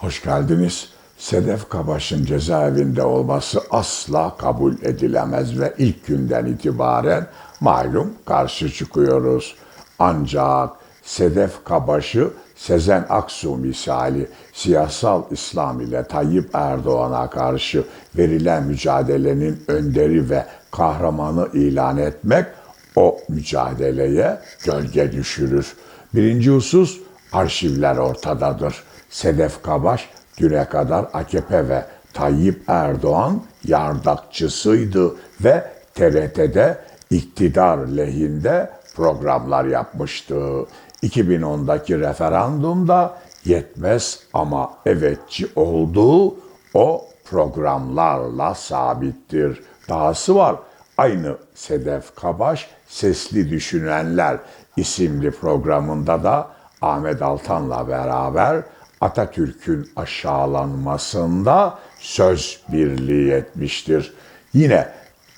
Hoş geldiniz. Sedef Kabaş'ın cezaevinde olması asla kabul edilemez ve ilk günden itibaren malum karşı çıkıyoruz. Ancak Sedef Kabaş'ı Sezen Aksu misali siyasal İslam ile Tayyip Erdoğan'a karşı verilen mücadelenin önderi ve kahramanı ilan etmek o mücadeleye gölge düşürür. Birinci husus arşivler ortadadır. Sedef Kabaş düne kadar AKP ve Tayyip Erdoğan yardakçısıydı ve TRT'de iktidar lehinde programlar yapmıştı. 2010'daki referandumda yetmez ama evetçi olduğu o programlarla sabittir. Dahası var. Aynı Sedef Kabaş Sesli Düşünenler isimli programında da Ahmet Altan'la beraber Atatürk'ün aşağılanmasında söz birliği etmiştir. Yine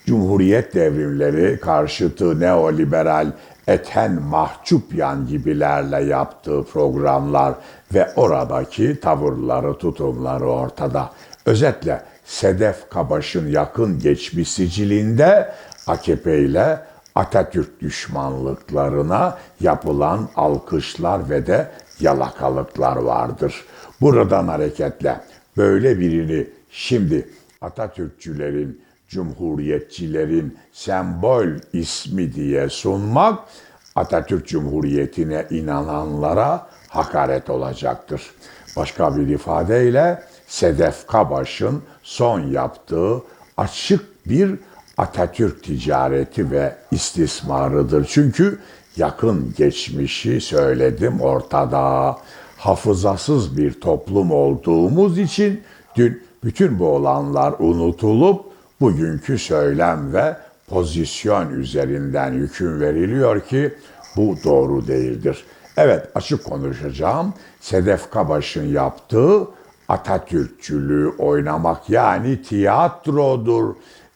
Cumhuriyet devrimleri karşıtı neoliberal Ethen Mahçupyan gibilerle yaptığı programlar ve oradaki tavırları, tutumları ortada. Özetle Sedef Kabaş'ın yakın geçmiş sicilinde AKP ile Atatürk düşmanlıklarına yapılan alkışlar ve de yalakalıklar vardır. Buradan hareketle böyle birini şimdi Atatürkçülerin, Cumhuriyetçilerin sembol ismi diye sunmak Atatürk Cumhuriyeti'ne inananlara hakaret olacaktır. Başka bir ifadeyle Sedef Kabaş'ın son yaptığı açık bir Atatürk ticareti ve istismarıdır. Çünkü yakın geçmişi söyledim ortada. Hafızasız bir toplum olduğumuz için dün bütün bu olanlar unutulup bugünkü söylem ve pozisyon üzerinden hüküm veriliyor ki bu doğru değildir. Evet açık konuşacağım. Sedef Kabaş'ın yaptığı Atatürkçülüğü oynamak yani tiyatrodur.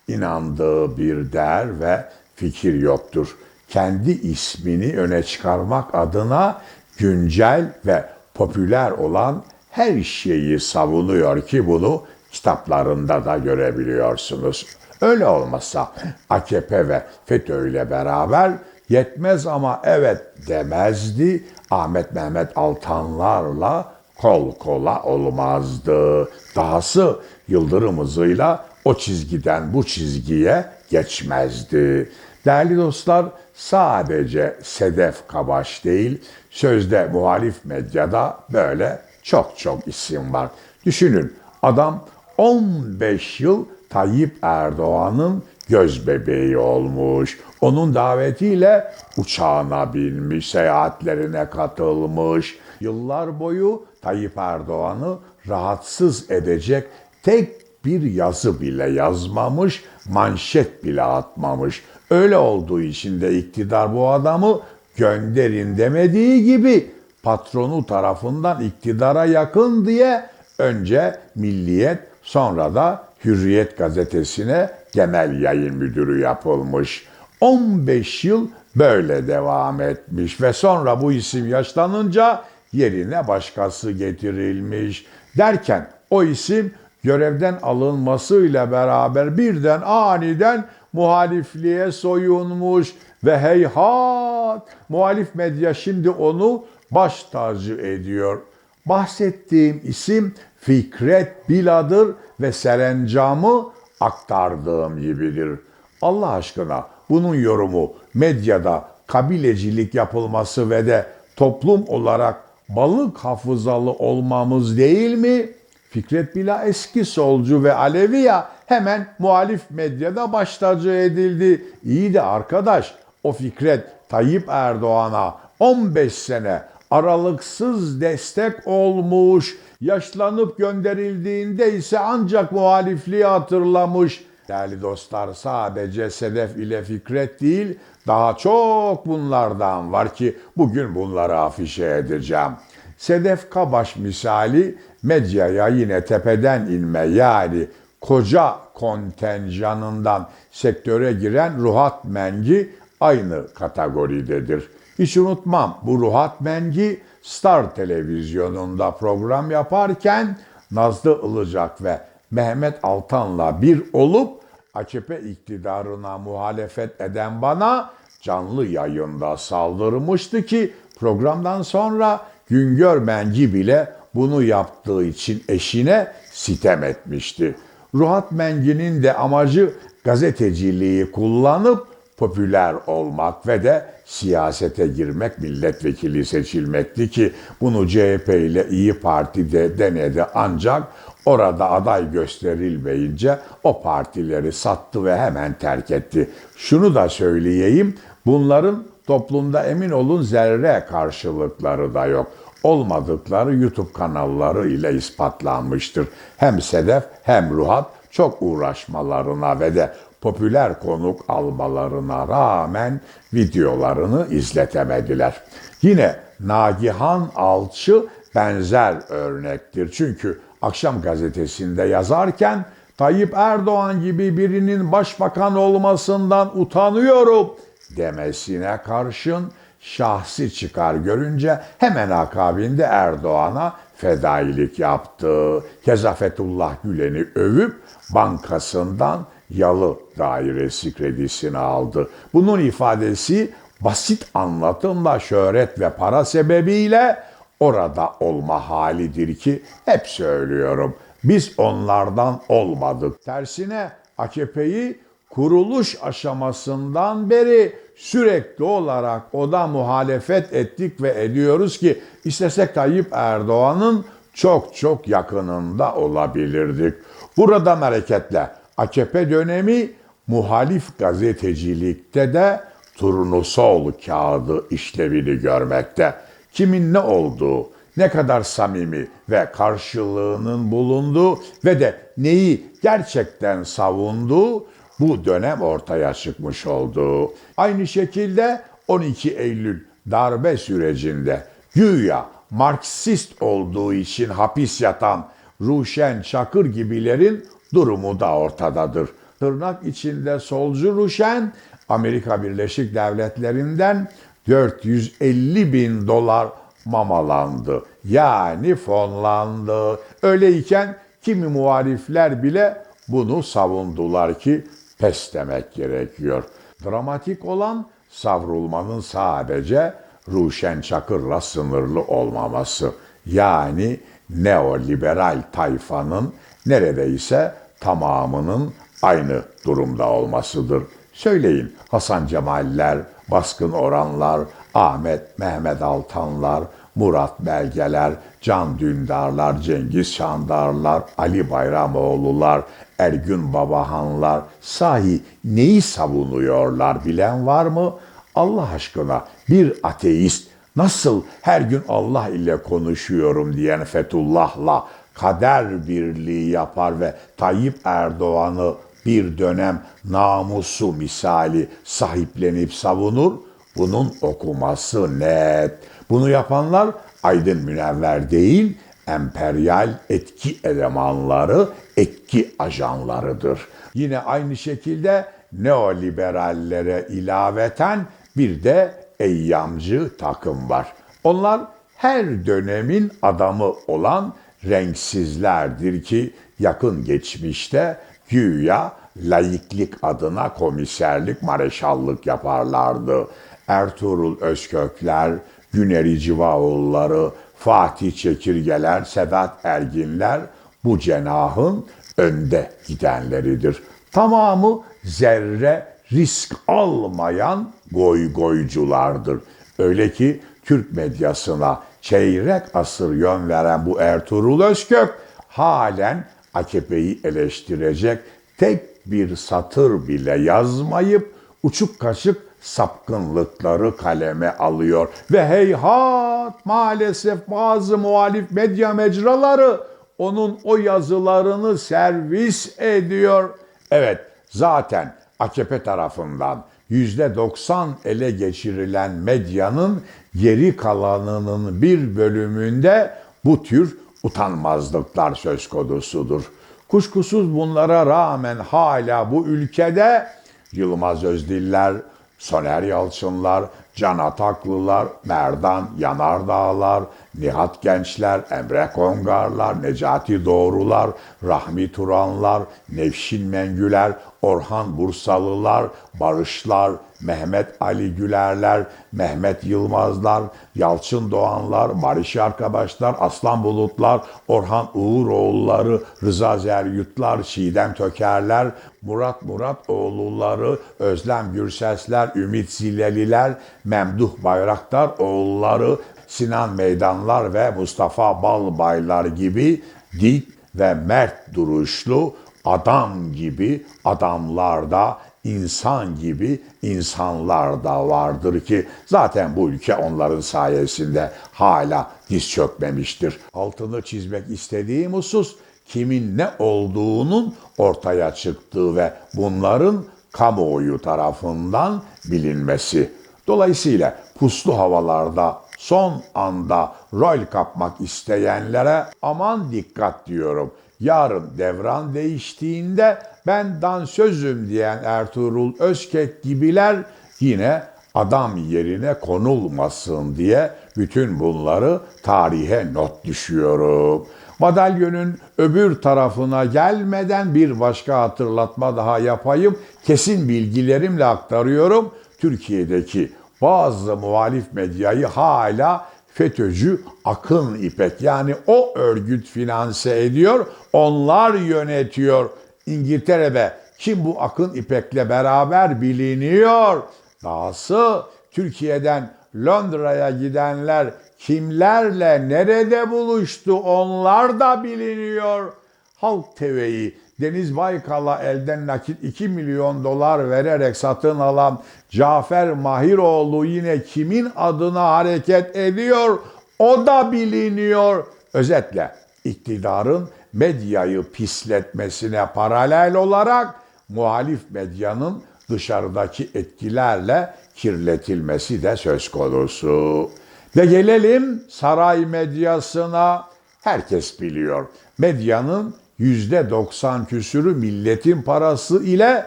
İnandığı bir değer ve fikir yoktur. Kendi ismini öne çıkarmak adına güncel ve popüler olan her şeyi savunuyor ki bunu kitaplarında da görebiliyorsunuz. Öyle olmasa AKP ve FETÖ ile beraber yetmez ama evet demezdi. Ahmet Mehmet Altanlarla kol kola olmazdı. Dahası Yıldırım hızıyla o çizgiden bu çizgiye geçmezdi. Değerli dostlar sadece Sedef Kabaş değil, sözde muhalif medyada böyle çok çok isim var. Düşünün adam 15 yıl Tayyip Erdoğan'ın göz bebeği olmuş. Onun davetiyle uçağına binmiş, seyahatlerine katılmış. Yıllar boyu Tayyip Erdoğan'ı rahatsız edecek tek bir yazı bile yazmamış, manşet bile atmamış. Öyle olduğu için de iktidar bu adamı gönderin demediği gibi patronu tarafından iktidara yakın diye önce Milliyet sonra da Hürriyet gazetesine genel yayın müdürü yapılmış. 15 yıl böyle devam etmiş ve sonra bu isim yaşlanınca yerine başkası getirilmiş. Derken o isim görevden alınmasıyla beraber birden aniden muhalifliğe soyunmuş ve heyhat muhalif medya şimdi onu baş tacı ediyor. Bahsettiğim isim Fikret Biladır ve serencamı aktardığım gibidir. Allah aşkına bunun yorumu medyada kabilecilik yapılması ve de toplum olarak balık hafızalı olmamız değil mi? Fikret Bila eski solcu ve Alevi ya hemen muhalif medyada baş tacı edildi. İyi de arkadaş o Fikret Tayyip Erdoğan'a 15 sene aralıksız destek olmuş. Yaşlanıp gönderildiğinde ise ancak muhalifliği hatırlamış. Değerli dostlar sadece Sedef ile Fikret değil daha çok bunlardan var ki bugün bunları afişe edeceğim. Sedef Kabaş misali medyaya yine tepeden inme yani koca kontenjanından sektöre giren Ruhat Mengi aynı kategoridedir. Hiç unutmam bu Ruhat Mengi Star televizyonunda program yaparken Nazlı Ilıcak ve Mehmet Altan'la bir olup AKP iktidarına muhalefet eden bana canlı yayında saldırmıştı ki programdan sonra Güngör Mengi bile bunu yaptığı için eşine sitem etmişti. Ruhat Mengi'nin de amacı gazeteciliği kullanıp popüler olmak ve de siyasete girmek, milletvekili seçilmekti ki bunu CHP ile İyi Parti de denedi ancak orada aday gösterilmeyince o partileri sattı ve hemen terk etti. Şunu da söyleyeyim, bunların toplumda emin olun zerre karşılıkları da yok. Olmadıkları YouTube kanalları ile ispatlanmıştır. Hem Sedef hem Ruhat çok uğraşmalarına ve de popüler konuk almalarına rağmen videolarını izletemediler. Yine Nagihan Alçı benzer örnektir. Çünkü akşam gazetesinde yazarken Tayyip Erdoğan gibi birinin başbakan olmasından utanıyorum demesine karşın şahsi çıkar görünce hemen akabinde Erdoğan'a fedailik yaptı. Keza Fethullah Gülen'i övüp bankasından yalı dairesi kredisini aldı. Bunun ifadesi basit anlatımla şöhret ve para sebebiyle orada olma halidir ki hep söylüyorum. Biz onlardan olmadık. Tersine AKP'yi kuruluş aşamasından beri sürekli olarak oda muhalefet ettik ve ediyoruz ki istesek Tayyip Erdoğan'ın çok çok yakınında olabilirdik. Burada hareketle AKP dönemi muhalif gazetecilikte de turnusol kağıdı işlevini görmekte. Kimin ne olduğu, ne kadar samimi ve karşılığının bulunduğu ve de neyi gerçekten savunduğu bu dönem ortaya çıkmış oldu. Aynı şekilde 12 Eylül darbe sürecinde güya Marksist olduğu için hapis yatan Ruşen Çakır gibilerin durumu da ortadadır. Tırnak içinde solcu Ruşen Amerika Birleşik Devletleri'nden 450 bin dolar mamalandı. Yani fonlandı. Öyleyken kimi muhalifler bile bunu savundular ki pes demek gerekiyor. Dramatik olan savrulmanın sadece Ruşen Çakır'la sınırlı olmaması. Yani neoliberal tayfanın neredeyse tamamının aynı durumda olmasıdır. Söyleyin Hasan Cemaller, Baskın Oranlar, Ahmet Mehmet Altanlar, Murat Belgeler, Can Dündarlar, Cengiz Şandarlar, Ali Bayramoğlular, Ergün Babahanlar sahi neyi savunuyorlar bilen var mı? Allah aşkına bir ateist nasıl her gün Allah ile konuşuyorum diyen Fethullah'la kader birliği yapar ve Tayyip Erdoğan'ı bir dönem namusu misali sahiplenip savunur. Bunun okuması net. Bunu yapanlar aydın münevver değil, emperyal etki elemanları, etki ajanlarıdır. Yine aynı şekilde neoliberallere ilaveten bir de eyyamcı takım var. Onlar her dönemin adamı olan renksizlerdir ki yakın geçmişte güya laiklik adına komiserlik, mareşallık yaparlardı. Ertuğrul Özkökler, Güneri Civaoğulları, Fatih Çekirgeler, Sedat Erginler bu cenahın önde gidenleridir. Tamamı zerre risk almayan goy goyculardır. Öyle ki Türk medyasına çeyrek asır yön veren bu Ertuğrul Özkök halen AKP'yi eleştirecek tek bir satır bile yazmayıp uçuk kaşık sapkınlıkları kaleme alıyor. Ve heyhat maalesef bazı muhalif medya mecraları onun o yazılarını servis ediyor. Evet zaten AKP tarafından %90 ele geçirilen medyanın geri kalanının bir bölümünde bu tür utanmazlıklar söz konusudur. Kuşkusuz bunlara rağmen hala bu ülkede Yılmaz Özdiller, Soner Yalçınlar, Can Ataklılar, Merdan Yanardağlar, Nihat Gençler, Emre Kongarlar, Necati Doğrular, Rahmi Turanlar, Nevşin Mengüler, Orhan Bursalılar, Barışlar, Mehmet Ali Gülerler, Mehmet Yılmazlar, Yalçın Doğanlar, Barış Arkadaşlar, Aslan Bulutlar, Orhan Uğuroğulları, Rıza Zeryutlar, Çiğdem Tökerler, Murat Murat oğulları, Özlem Gürsesler, Ümit Zileliler, Memduh Bayraktar oğulları, Sinan Meydanlar ve Mustafa Balbaylar gibi dik ve mert duruşlu adam gibi adamlar da insan gibi insanlar da vardır ki zaten bu ülke onların sayesinde hala diz çökmemiştir. Altını çizmek istediğim husus kimin ne olduğunun ortaya çıktığı ve bunların kamuoyu tarafından bilinmesi. Dolayısıyla puslu havalarda son anda rol kapmak isteyenlere aman dikkat diyorum. Yarın devran değiştiğinde ben dansözüm diyen Ertuğrul Özkek gibiler yine adam yerine konulmasın diye bütün bunları tarihe not düşüyorum. Madalyonun öbür tarafına gelmeden bir başka hatırlatma daha yapayım. Kesin bilgilerimle aktarıyorum. Türkiye'deki bazı muhalif medyayı hala FETÖ'cü Akın İpek yani o örgüt finanse ediyor, onlar yönetiyor. İngiltere'de kim bu Akın İpek'le beraber biliniyor. Dahası Türkiye'den Londra'ya gidenler kimlerle nerede buluştu onlar da biliniyor. Halk TV'yi Deniz Baykal'a elden nakit 2 milyon dolar vererek satın alan Cafer Mahiroğlu yine kimin adına hareket ediyor o da biliniyor. Özetle iktidarın medyayı pisletmesine paralel olarak muhalif medyanın dışarıdaki etkilerle kirletilmesi de söz konusu. Ve gelelim saray medyasına. Herkes biliyor. Medyanın yüzde 90 küsürü milletin parası ile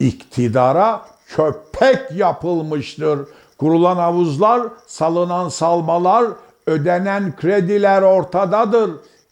iktidara köpek yapılmıştır. Kurulan havuzlar, salınan salmalar, ödenen krediler ortadadır.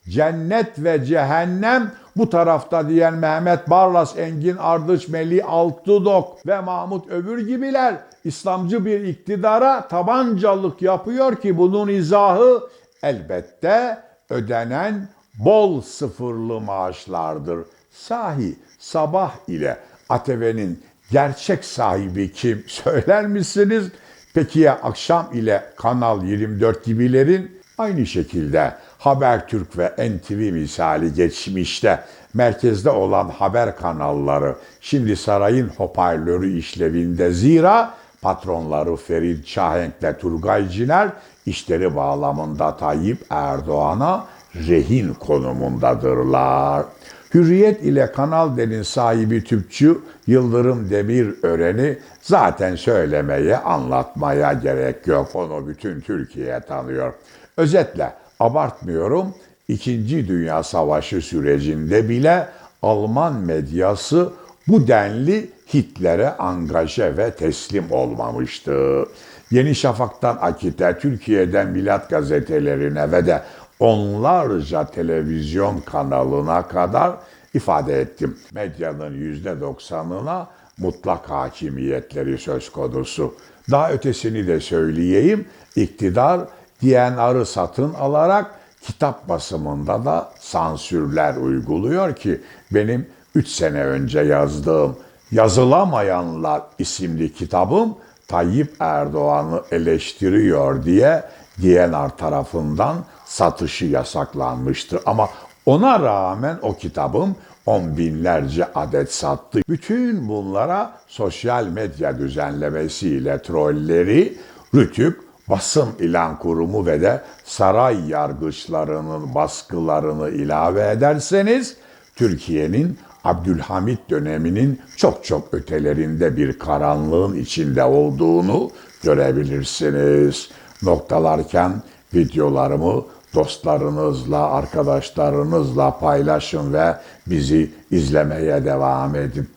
Cennet ve cehennem bu tarafta diyen Mehmet Barlas, Engin Ardıç, Melih Altıdok ve Mahmut Övür gibiler İslamcı bir iktidara tabancalık yapıyor ki bunun izahı elbette ödenen bol sıfırlı maaşlardır. Sahi sabah ile ATV'nin gerçek sahibi kim söyler misiniz? Peki ya akşam ile Kanal 24 gibilerin aynı şekilde Habertürk ve NTV misali geçmişte merkezde olan haber kanalları şimdi sarayın hoparlörü işlevinde zira patronları Ferit Şahenk ve Turgay Ciner işleri bağlamında Tayyip Erdoğan'a rehin konumundadırlar. Hürriyet ile Kanal D'nin sahibi tüpçü Yıldırım Demirören'i zaten söylemeye, anlatmaya gerek yok. Onu bütün Türkiye tanıyor. Özetle abartmıyorum. İkinci Dünya Savaşı sürecinde bile Alman medyası bu denli Hitler'e angaje ve teslim olmamıştı. Yeni Şafak'tan Akit'e, Türkiye'den Milat gazetelerine ve de onlarca televizyon kanalına kadar ifade ettim. Medyanın yüzde doksanına mutlak hakimiyetleri söz konusu. Daha ötesini de söyleyeyim. İktidar DNR'ı satın alarak kitap basımında da sansürler uyguluyor ki benim 3 sene önce yazdığım Yazılamayanlar isimli kitabım Tayyip Erdoğan'ı eleştiriyor diye DNR tarafından satışı yasaklanmıştı. Ama ona rağmen o kitabım on binlerce adet sattı. Bütün bunlara sosyal medya düzenlemesiyle trolleri Rütük, basın ilan kurumu ve de saray yargıçlarının baskılarını ilave ederseniz Türkiye'nin Abdülhamit döneminin çok çok ötelerinde bir karanlığın içinde olduğunu görebilirsiniz. Noktalarken videolarımı dostlarınızla, arkadaşlarınızla paylaşın ve bizi izlemeye devam edin.